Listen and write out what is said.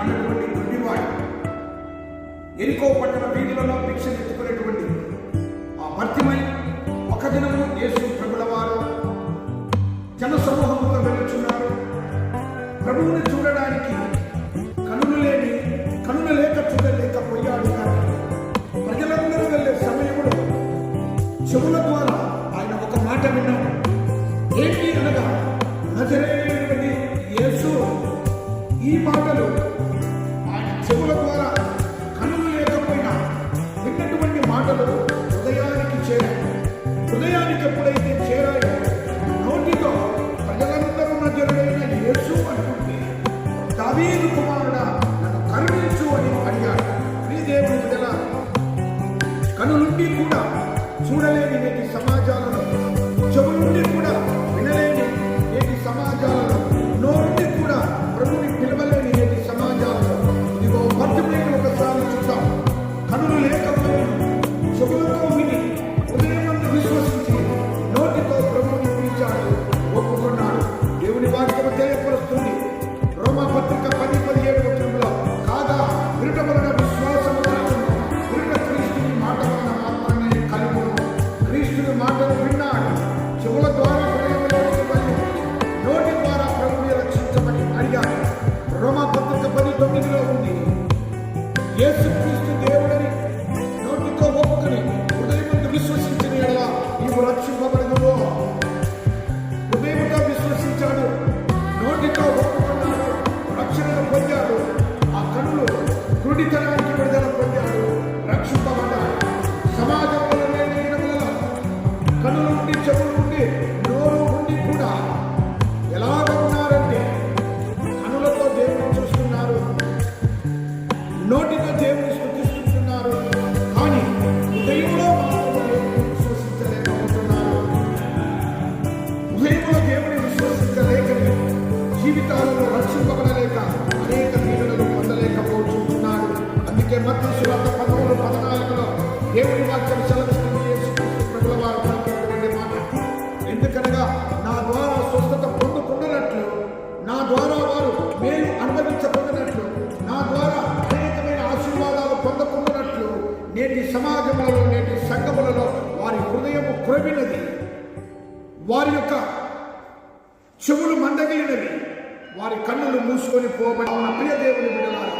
అన్నటువంటి గుడ్డివాడు ఎరికో పట్టణ వీధులలో భిక్ష ఎత్తుకునేటువంటి ఆ భర్తిమై ఒక దినము యేసు ప్రభుల వారు జన సమూహంలో వెళ్ళుచున్నారు ప్రభువుని చూడడానికి కనులు లేని కనులు లేక చూడలేకపోయాడు కానీ ప్రజలందరూ వెళ్ళే సమయంలో చెవుల ద్వారా ఆయన ఒక మాట విన్నాడు. ఏంటి అనగా నజరేయుడని యేసు ఈ మాటలు చూడలేని నేటి సమాజాలను జీవితాలను రక్షింపబడలేక అనేక దీనులను పొందలేకపోతున్నారు అందుకే మధ్య సువార్త పదమూడు పద్నాలుగులో దేవుని వాక్యం సెలవిస్తుంది. ప్రజల ప్రభుల వారు మాట. ఎందుకనగా నా ద్వారా స్వస్థత పొందుకున్నట్లు నా ద్వారా వారు మేలు అనుభవించకున్నట్లు నా ద్వారా అనేకమైన ఆశీర్వాదాలు పొందకున్నట్లు నేటి సమాజములలో నేటి సంఘములలో వారి హృదయము కురవినది వారి యొక్క చెవులు మందగిలినవి. వారి కన్నులు మూసుకొని పోబడి ఉన్న ప్రియ దేవుని బిడ్డలారా